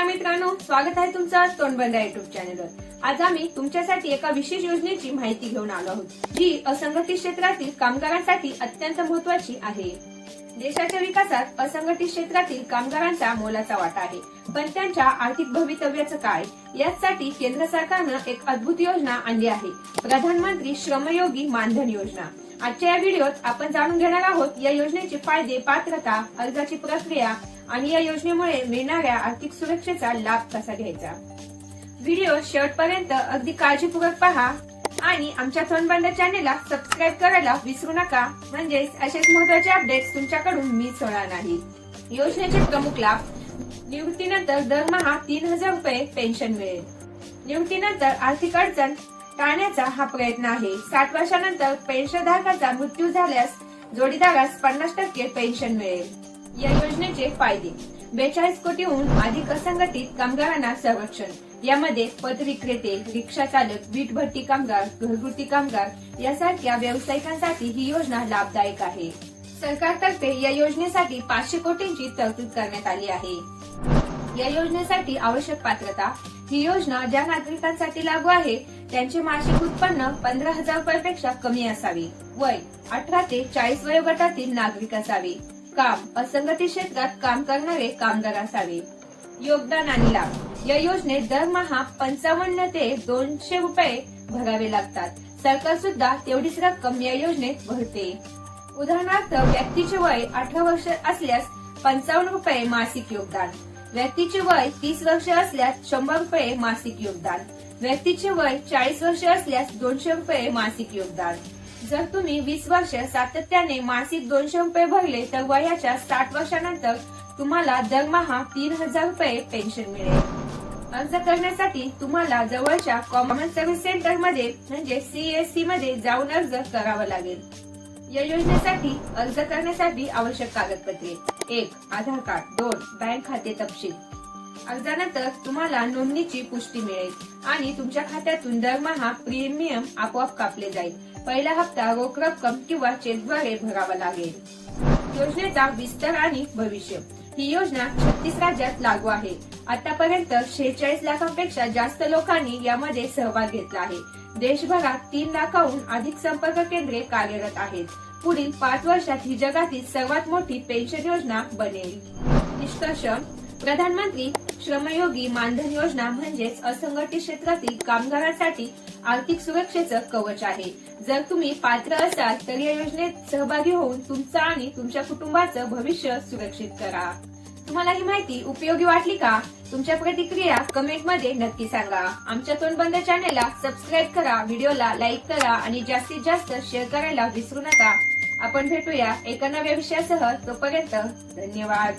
नमस्कार मित्रांनो स्वागत आहे तुमचं तोंडबंदा युट्यूब चॅनलवर आज आम्ही तुमच्यासाठी एका विशेष योजनेची माहिती घेऊन आलो आहोत जी असंघटित क्षेत्रातील कामगारांसाठी अत्यंत महत्वाची आहे. देशाच्या विकासात असंघटित क्षेत्रातील कामगारांचा मोलाचा वाटा आहे. पण त्यांच्या आर्थिक भवितव्याचं काय? यासाठी केंद्र सरकारनं एक अद्भुत योजना आणली आहे. प्रधानमंत्री श्रमयोगी मानधन योजना. आजच्या या व्हिडिओत आपण जाणून घेणार आहोत या योजनेचे फायदे पात्रता अर्जाची प्रक्रिया आणि या योजनेमुळे मिळणाऱ्या आर्थिक सुरक्षेचा लाभ कसा घ्यायचा? व्हिडिओ शेवटपर्यंत अगदी काळजीपूर्वक पहा. आणि आमच्या थनबंड चॅनेलला सबस्क्राईब करायला विसरू नका. म्हणजेच असेच महत्त्वाचे अपडेट्स तुमच्याकडून मिस होणार नाही. योजनेचे प्रमुख लाभ निवृत्तीनंतर दरमहा तीन हजार रुपये पेन्शन मिळेल. निवृत्तीनंतर आर्थिक अडचण टाळण्याचा हा प्रयत्न आहे. साठ वर्षानंतर पेन्शनधारकाचा मृत्यू झाल्यास जोडीदारास पन्नास टक्के पेन्शन मिळेल. या योजनेचे फायदे बेचाळीस कोटीहून अधिक असंघटित कामगारांना संरक्षण यामध्ये पद विक्रेते रिक्षा चालक वीट भट्टी कामगार घरगुती कामगार यासारख्या व्यावसायिकांसाठी ही योजना लाभदायक आहे. सरकारतर्फे या योजनेसाठी पाचशे कोटींची तरतूद करण्यात आली आहे. या योजनेसाठी आवश्यक पात्रता ही योजना ज्या नागरिकांसाठी लागू आहे त्यांचे मासिक उत्पन्न पंधरा हजार रुपयापेक्षा कमी असावे. वय अठरा ते चाळीस वयोगटातील नागरिक असावे. काम असंघटित क्षेत्रात काम करणारे कामगार असावे. योगदान आणि लाभ. या योजनेत दरमहा पंचावन्न ते दोनशे रुपये भरावे लागतात. सरकार सुद्धा तेवढीच रक्कम या योजनेत भरते. उदाहरणार्थ व्यक्तीचे वय अठरा वर्ष असल्यास पंचावन्न रुपये मासिक योगदान. व्यक्तीचे वय तीस वर्ष असल्यास शंभर रुपये मासिक योगदान. व्यक्तीचे वय चाळीस वर्ष असल्यास दोनशे रुपये मासिक योगदान. जर तुम्ही वीस वर्ष सातत्याने मासिक दोनशे रुपये भरले तर वयाच्या साठ वर्षानंतर तुम्हाला दरमहा तीन हजार रुपये पेन्शन मिळेल. अर्ज करण्यासाठी तुम्हाला जवळच्या कॉमन सर्व्हिस सेंटरमध्ये म्हणजे सीएससी मध्ये जाऊन अर्ज करावा लागेल. या योजनेसाठी अर्ज करण्यासाठी आवश्यक कागदपत्रे. एक आधार कार्ड. दोन बँक खाते तपशील. अर्जानंतर तुम्हाला नोंदणीची पुष्टी मिळेल आणि तुमच्या खात्यातून दरमहा प्रीमियम आपोआप कापले जाईल. पहिला हप्ता रोख रक्कम किंवा चेकद्वारे भरावा लागेल. योजनेचा विस्तार आणि भविष्य. ही योजना छत्तीस राज्यात लागू आहे. आतापर्यंत शेहेचाळीस लाखांपेक्षा जास्त लोकांनी यामध्ये सहभाग घेतला आहे. देशभरात तीन लाखाहून अधिक संपर्क केंद्रे कार्यरत आहेत. पुढील पाच वर्षात ही जगातील सर्वात मोठी पेन्शन योजना बनेल. निष्कर्ष प्रधानमंत्री श्रमयोगी मानधन योजना म्हणजेच असंघटित क्षेत्रातील कामगारांसाठी आर्थिक सुरक्षेचं कवच आहे. जर तुम्ही पात्र असाल तर या योजनेत सहभागी होऊन तुमचं आणि तुमच्या कुटुंबाचं भविष्य सुरक्षित करा. तुम्हाला ही माहिती उपयोगी वाटली का? तुमच्या प्रतिक्रिया कमेंटमध्ये नक्की सांगा. आमच्या तोंडबंद चॅनेलला सबस्क्राईब करा व्हिडिओला लाईक करा आणि जास्तीत जास्त शेअर करायला विसरू नका. आपण भेटूया एका नव्या विषयासह तोपर्यंत धन्यवाद.